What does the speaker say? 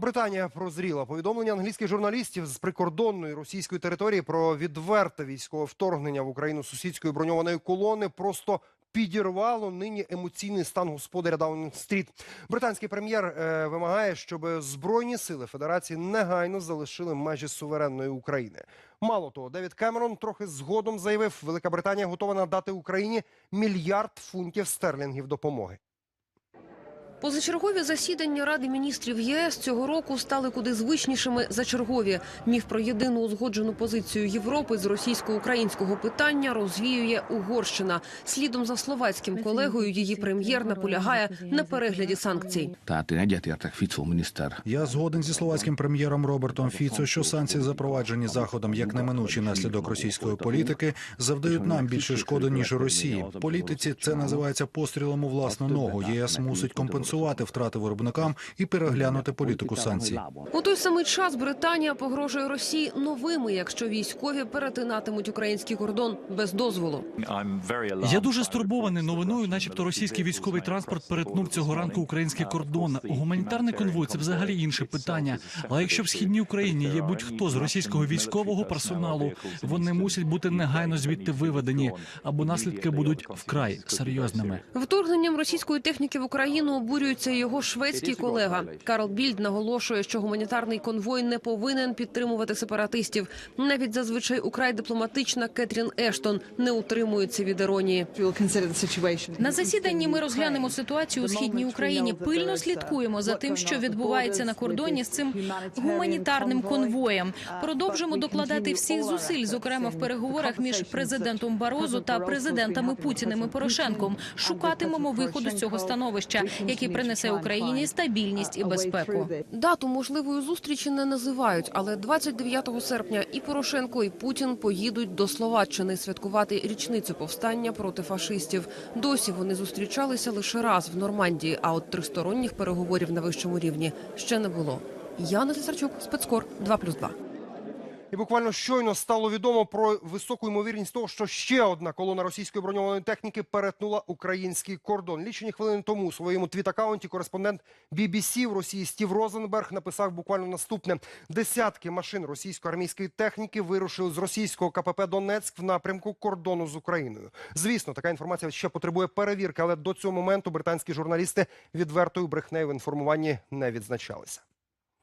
Британія прозріла повідомлення англійських журналістів з прикордонної російської території про відверте військове вторгнення в Україну сусідської броньованої колони просто підірвало нині емоційний стан господаря Даунінг-стріт. Британський прем'єр е, вимагає, щоб збройні сили Федерації негайно залишили межі суверенної України. Мало того, Девід Кемерон трохи згодом заявив, Велика Британія готова надати Україні мільярд фунтів стерлінгів допомоги. Позачергові засідання Ради міністрів ЄС цього року стали куди звичнішими за чергові. Міф про єдину узгоджену позицію Європи з російсько-українського питання розвіює Угорщина. Слідом за словацьким колегою її прем'єр наполягає на перегляді санкцій. Я згоден зі словацьким прем'єром Робертом Фіцо, що санкції, запроваджені заходом як неминучий наслідок російської політики, завдають нам більше шкоди ніж Росії. Політиці це називається пострілом у власну ногу. ЄС мусить компенсувати втрати виробникам і переглянути політику санкцій. У той самий час Британія погрожує Росії новими, якщо військові перетинатимуть український кордон без дозволу. Я дуже стурбований новиною, начебто російський військовий транспорт перетнув цього ранку український кордон. Гуманітарний конвой це взагалі інше питання. Але якщо в східній Україні є будь-хто з російського військового персоналу, вони мусять бути негайно звідти виведені, або наслідки будуть вкрай серйозними. Вторгненням російської техніки в Україну обурюється його шведський колега. Карл Більд наголошує, що гуманітарний конвой не повинен підтримувати сепаратистів. Навіть зазвичай украй дипломатична Кетрін Ештон не утримується від іронії. На засіданні ми розглянемо ситуацію у східній Україні. Пильно слідкуємо за тим, що відбувається на кордоні з цим гуманітарним конвоєм. Продовжимо докладати всіх зусиль, зокрема в переговорах між президентом Барозу та президентами Путіним і Порошенком. Шукатимемо виходу з цього становища, принесе Україні стабільність і безпеку. Дату можливої зустрічі не називають, але 29 серпня і Порошенко, і Путін поїдуть до Словаччини святкувати річницю повстання проти фашистів. Досі вони зустрічалися лише раз в Нормандії, а от тристоронніх переговорів на вищому рівні ще не було. Яна Слісарчук, спецкор 2+,2. І буквально щойно стало відомо про високу ймовірність того, що ще одна колона російської броньованої техніки перетнула український кордон. Лічені хвилини тому у своєму твіт-акаунті кореспондент BBC в Росії Стів Розенберг написав буквально наступне: десятки машин російської армійської техніки вирушили з російського КПП Донецьк в напрямку кордону з Україною. Звісно, така інформація ще потребує перевірки, але до цього моменту британські журналісти відвертою брехнею в інформуванні не відзначалися.